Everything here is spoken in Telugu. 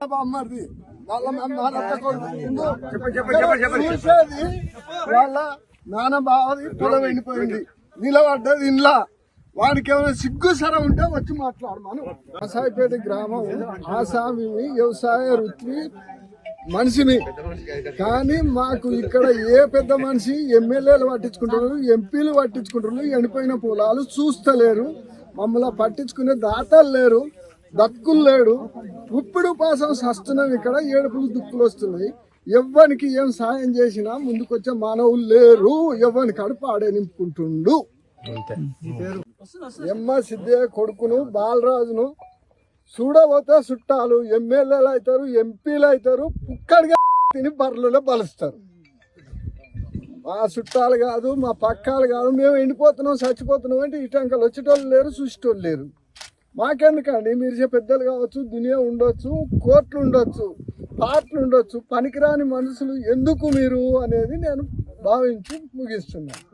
వాళ్ళ చూసేది వాళ్ళ నాన్న బావది పొలం ఎండిపోయింది. నిలబడ్డది ఇంట్లో వాడికి ఏమైనా సిగ్గు సర ఉంటే వచ్చి మాట్లాడమను. ఆసాయిపేట గ్రామం ఆసామిని వ్యవసాయ వృత్తి మనిషిని. కానీ మాకు ఇక్కడ ఏ పెద్ద మనిషి ఎమ్మెల్యేలు పట్టించుకుంటారు ఎంపీలు పట్టించుకుంటారు ఎండిపోయిన పొలాలు చూస్తలేరు. మమ్మల్ని పట్టించుకునే దాతలు లేరు. దక్కులు లేడు. ఇప్పుడు పాసం సస్తున్నాం ఇక్కడ ఏడుపులు దుక్కులు వస్తున్నాయి. ఎవ్వనికి ఏం సాయం చేసినా ముందుకొచ్చే మానవులు లేరు. ఎవ్వని కడుపు ఆడే నింపుకుంటుండు ఎమ్మ సిద్ధయ్య కొడుకును బాలరాజును చూడబోతే చుట్టాలు ఎమ్మెల్యేలు అవుతారు ఎంపీలు అవుతారు పుక్కడిగా తిని బర్రెలలో బలుస్తారు. మా చుట్టాలు కాదు మా పక్కాలు కాదు మేము ఎండిపోతున్నాం చచ్చిపోతున్నాం అంటే ఇటంకలు వచ్చేటోళ్ళు లేరు చూసేటోళ్ళు లేరు. మాకెందుకండి? మీరు చెప్పే పెద్దలు కావచ్చు దునియా ఉండొచ్చు కోర్టులు ఉండొచ్చు పార్ట్లు ఉండొచ్చు పనికిరాని మనుషులు ఎందుకు మీరు అనేది నేను భావించి ముగిస్తున్నాను.